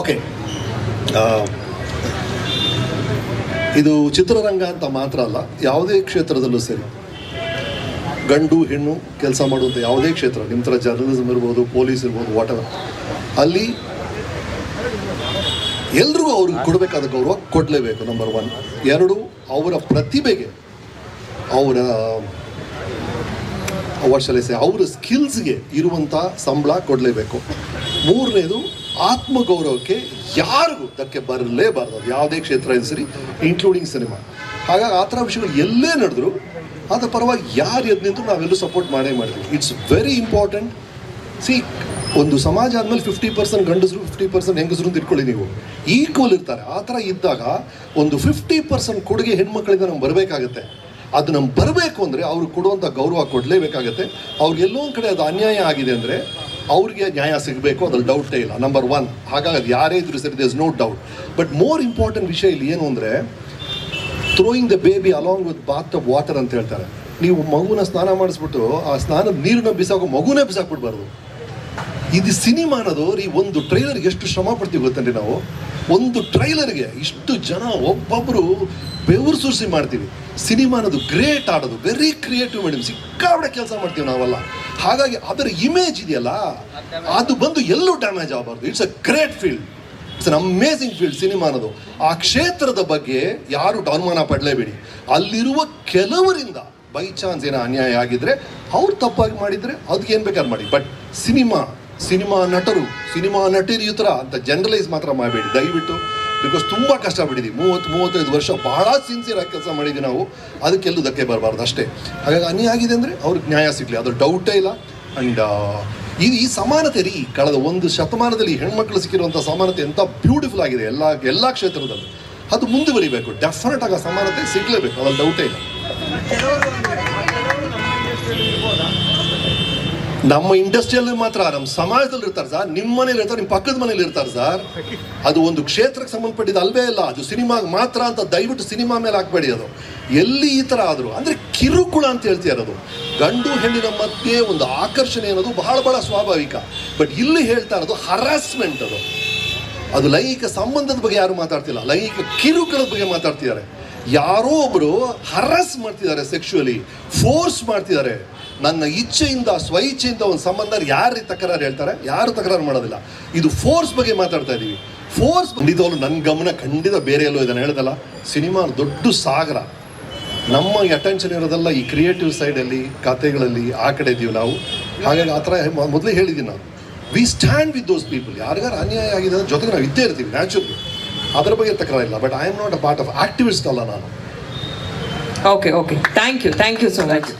Okay ಇದು ಚಿತ್ರರಂಗ ಅಂತ ಮಾತ್ರ ಅಲ್ಲ, ಯಾವುದೇ ಕ್ಷೇತ್ರದಲ್ಲೂ ಸರಿ. ಗಂಡು, ಹೆಣ್ಣು ಕೆಲಸ ಮಾಡುವಂಥ ಯಾವುದೇ ಕ್ಷೇತ್ರ, ನಿಮ್ಮ ಥರ ಜರ್ನಲಿಸಮ್ ಇರ್ಬೋದು ಪೊಲೀಸ್ ಇರ್ಬೋದು ವಾಟ್ ಅಲ್ಲಿ ಎಲ್ರಿಗೂ ಅವ್ರಿಗೆ ಕೊಡಬೇಕಾದ ಗೌರವ ಕೊಡಲೇಬೇಕು ನಂಬರ್ ಒನ್ ಎರಡು, ಅವರ ಪ್ರತಿಭೆಗೆ ಅವರ ವರ್ಷಲಿಸಿ ಅವರ ಸ್ಕಿಲ್ಸ್ಗೆ ಇರುವಂಥ ಸಂಬಳ ಕೊಡಲೇಬೇಕು. ಮೂರನೇದು ಆತ್ಮಗೌರವಕ್ಕೆ ಯಾರಿಗೂ ಧಕ್ಕೆ ಬರಲೇಬಾರದು. ಯಾವುದೇ ಕ್ಷೇತ್ರ ಇದು ಸರಿ ಇನ್ಕ್ಲೂಡಿಂಗ್ ಸಿನಿಮಾ ಹಾಗಾಗಿ ಆ ಥರ ವಿಷಯಗಳು ಎಲ್ಲೇ ನಡೆದ್ರು ಅದರ ಪರವಾಗಿ ಯಾರು ಎದ್ದು ನಿಂತು ನಾವೆಲ್ಲೂ ಸಪೋರ್ಟ್ ಮಾಡೇ ಮಾಡ್ತೀವಿ ಇಟ್ಸ್ ವೆರಿ ಇಂಪಾರ್ಟೆಂಟ್ ಸಿ ಒಂದು ಸಮಾಜ ಆದಮೇಲೆ ಫಿಫ್ಟಿ ಪರ್ಸೆಂಟ್ ಗಂಡಸರು ಫಿಫ್ಟಿ ಪರ್ಸೆಂಟ್ ಹೆಂಗಸರು ಅಂತ ಇಟ್ಕೊಳ್ಳಿ ನೀವು. ಈಕ್ವಲ್ ಇರ್ತಾರೆ. ಆ ಥರ ಇದ್ದಾಗ ಒಂದು ಫಿಫ್ಟಿ ಪರ್ಸೆಂಟ್ ಕೊಡುಗೆ ಹೆಣ್ಮಕ್ಳಿಂದ ನಮ್ಗೆ ಬರಬೇಕಾಗತ್ತೆ. ಅದು ನಮ್ಗೆ ಬರಬೇಕು ಅಂದರೆ ಅವ್ರು ಕೊಡುವಂಥ ಗೌರವ ಕೊಡಲೇಬೇಕಾಗತ್ತೆ. ಅವ್ರಿಗೆ ಎಲ್ಲೋ ಒಂದು ಕಡೆ ಅದು ಅನ್ಯಾಯ ಆಗಿದೆ ಅಂದರೆ ಅವ್ರಿಗೆ ನ್ಯಾಯ ಸಿಗಬೇಕು, ಅದ್ರಲ್ಲಿ ಡೌಟೇ ಇಲ್ಲ. ನಂಬರ್ ಒನ್ ಹಾಗಾಗಿ ಯಾರೇ ಇದ್ರು ಸರಿ there's no doubt but more important ವಿಷಯ ಇಲ್ಲಿ ಏನು ಅಂದರೆ throwing the baby along with bath of water ಅಂತ ಹೇಳ್ತಾರೆ. ನೀವು ಮಗುನ ಸ್ನಾನ ಮಾಡಿಸ್ಬಿಟ್ಟು ಆ ಸ್ನಾನದ ನೀರನ್ನ ಬಿಸಾಕೋ ಮಗುನೇ ಬಿಸಾಕ್ಬಿಡ್ಬಾರ್ದು. ಇದು ಸಿನಿಮಾ ಅನ್ನೋದು, ರೀ, ಒಂದು ಟ್ರೈಲರ್ಗೆ ಎಷ್ಟು ಶ್ರಮ ಪಡ್ತೀವಿ ಗೊತ್ತಂడి ನಾವು? ಒಂದು ಟ್ರೈಲರ್ಗೆ ಇಷ್ಟು ಜನ ಒಬ್ಬೊಬ್ಬರು ಬೆವರು ಸುರಿಸಿ ಮಾಡ್ತೀವಿ. ಸಿನಿಮಾ ಅನ್ನೋದು ಗ್ರೇಟ್ ಆಡೋದು ವೆರಿ ಕ್ರಿಯೇಟಿವ್ ಮೇಡಮ್ ಸಿಕ್ಕಾಬಡೆ ಕೆಲಸ ಮಾಡ್ತೀವಿ ನಾವೆಲ್ಲ. ಹಾಗಾಗಿ ಅದರ ಇಮೇಜ್ ಇದೆಯಲ್ಲ, ಅದು ಬಂದು ಎಲ್ಲೂ ಡ್ಯಾಮೇಜ್ ಆಗಬಾರ್ದು. It's a great field it's an amazing field cinema ಅನ್ನೋದು. ಆ ಕ್ಷೇತ್ರದ ಬಗ್ಗೆ ಯಾರು ಅನುಮಾನ ಪಡಲೇಬೇಡಿ. ಅಲ್ಲಿರುವ ಕೆಲವರಿಂದ ಬೈ ಚಾನ್ಸ್ ಏನೋ ಅನ್ಯಾಯ ಆಗಿದ್ರೆ, ಅವ್ರು ತಪ್ಪಾಗಿ ಮಾಡಿದರೆ ಅದಕ್ಕೆ ಏನು ಬೇಕಾದ್ರೆ ಮಾಡಿ. ಬಟ್ ಸಿನಿಮಾ ಸಿನಿಮಾ ನಟರು, ಸಿನಿಮಾ ನಟಿರಿಯು ಥರ ಅಂತ ಜನರಲೈಸ್ ಮಾತ್ರ ಮಾಡಬೇಡಿ. ದಯವಿಟ್ಟು ಬಿಕಾಸ್ ತುಂಬ ಕಷ್ಟಪಟ್ಟಿದ್ದೀವಿ. ಮೂವತ್ತು, ಮೂವತ್ತೈದು ವರ್ಷ ಬಹಳ ಸಿನ್ಸಿಯರ್ ಆಗಿ ಕೆಲಸ ಮಾಡಿದ್ದೀವಿ ನಾವು. ಅದಕ್ಕೆಲ್ಲೂ ಧಕ್ಕೆ ಬರಬಾರ್ದು, ಅಷ್ಟೇ. ಹಾಗಾಗಿ ಅನ್ಯಾಯ ಆಗಿದೆ ಅಂದರೆ ಅವ್ರಿಗೆ ನ್ಯಾಯ ಸಿಗಲಿ. ಅದು ಡೌಟೇ ಇಲ್ಲ. ಆ್ಯಂಡ್ ಇದು ಈ ಸಮಾನತೆ ರೀ, ಕಳೆದ ಒಂದು ಶತಮಾನದಲ್ಲಿ ಹೆಣ್ಮಕ್ಳು ಸಿಕ್ಕಿರುವಂಥ ಸಮಾನತೆ ಎಂಥ ಬ್ಯೂಟಿಫುಲ್ ಆಗಿದೆ. ಎಲ್ಲ ಎಲ್ಲ ಕ್ಷೇತ್ರದಲ್ಲಿ. ಅದು ಮುಂದುವರಿಬೇಕು. ಡೆಫಿನೆಟ್ ಆಗಿ ಸಮಾನತೆ ಸಿಗಲೇಬೇಕು. ಅದ್ರಲ್ಲಿ ಡೌಟೇ ಇಲ್ಲ. ನಮ್ಮ ಇಂಡಸ್ಟ್ರಿಯಲ್ಲಿ ಮಾತ್ರ ನಮ್ಮ ಸಮಾಜದಲ್ಲಿ ಇರ್ತಾರೆ ಸರ್ ನಿಮ್ಮ ಮನೇಲಿ ಇರ್ತಾರೆ ನಿಮ್ಮ ಪಕ್ಕದ ಮನೇಲಿ ಇರ್ತಾರೆ ಸರ್ ಅದು ಒಂದು ಕ್ಷೇತ್ರಕ್ಕೆ ಸಂಬಂಧಪಟ್ಟಿದ್ದು ಅಲ್ವೇ ಇಲ್ಲ ಅದು ಸಿನಿಮಾಗೆ ಮಾತ್ರ ಅಂತ ದಯವಿಟ್ಟು ಸಿನಿಮಾ ಮೇಲೆ ಹಾಕ್ಬೇಡಿ ಅದು. ಎಲ್ಲಿ ಈ ಥರ ಆದರೂ. ಅಂದರೆ ಕಿರುಕುಳ ಅಂತ ಹೇಳ್ತೀಯ ಇರೋದು ಗಂಡು ಹೆಣ್ಣಿನ ಮಧ್ಯೆ ಒಂದು ಆಕರ್ಷಣೆ ಅನ್ನೋದು ಬಹಳ ಬಹಳ ಸ್ವಾಭಾವಿಕ. ಬಟ್ ಇಲ್ಲಿ ಹೇಳ್ತಾ ಇರೋದು ಹರಾಸ್ಮೆಂಟ್ ಅದು. ಅದು ಲೈಂಗಿಕ ಸಂಬಂಧದ ಬಗ್ಗೆ ಯಾರು ಮಾತಾಡ್ತಿಲ್ಲ. ಲೈಂಗಿಕ ಕಿರುಕುಳದ ಬಗ್ಗೆ ಮಾತಾಡ್ತಿದ್ದಾರೆ. ಯಾರೋ ಒಬ್ಬರು ಹರಾಸ್ ಮಾಡ್ತಿದ್ದಾರೆ ಸೆಕ್ಷುವಲಿ ಫೋರ್ಸ್ ಮಾಡ್ತಿದ್ದಾರೆ. ನನ್ನ ಇಚ್ಛೆಯಿಂದ ಸ್ವಇಚ್ಛೆಯಿಂದ ಒಂದು ಸಂಬಂಧ ಯಾರು ತಕರಾರು ಹೇಳ್ತಾರೆ? ಯಾರು ತಕರಾರು ಮಾಡೋದಿಲ್ಲ. ಇದು ಫೋರ್ಸ್ ಬಗ್ಗೆ ಮಾತಾಡ್ತಾ ಇದ್ದೀವಿ ಫೋರ್ಸ್ ಖಂಡಿತವಾಗ್ಲು ನನ್ನ ಗಮನ ಖಂಡಿತ ಬೇರೆ ಎಲ್ಲೋ ಇದನ್ನು ಹೇಳ್ದಲ್ಲ ಸಿನಿಮಾ ದೊಡ್ಡ ಸಾಗರ. ನಮ್ಮ ಅಟೆನ್ಷನ್ ಇರೋದೆಲ್ಲ ಈ ಕ್ರಿಯೇಟಿವ್ ಸೈಡಲ್ಲಿ ಕಥೆಗಳಲ್ಲಿ ಆ ಕಡೆ ಇದ್ದೀವಿ ನಾವು. ಹಾಗಾಗಿ ಆ ಥರ ಮೊದಲೇ ಹೇಳಿದ್ದೀನಿ ನಾನು. We stand with those people ಯಾರಿಗಾರು ಅನ್ಯಾಯ ಆಗಿದೆ ಅಂದ್ರೆ ಜೊತೆಗೆ ನಾವು ಇದ್ದೇ ಇರ್ತೀವಿ ನ್ಯಾಚುರಲಿ ಅದರ ಬಗ್ಗೆ ತಕರಾರಿಲ್ಲ but I am not a part of activist ಅಲ್ಲ ನಾನು. Okay okay thank you thank you so much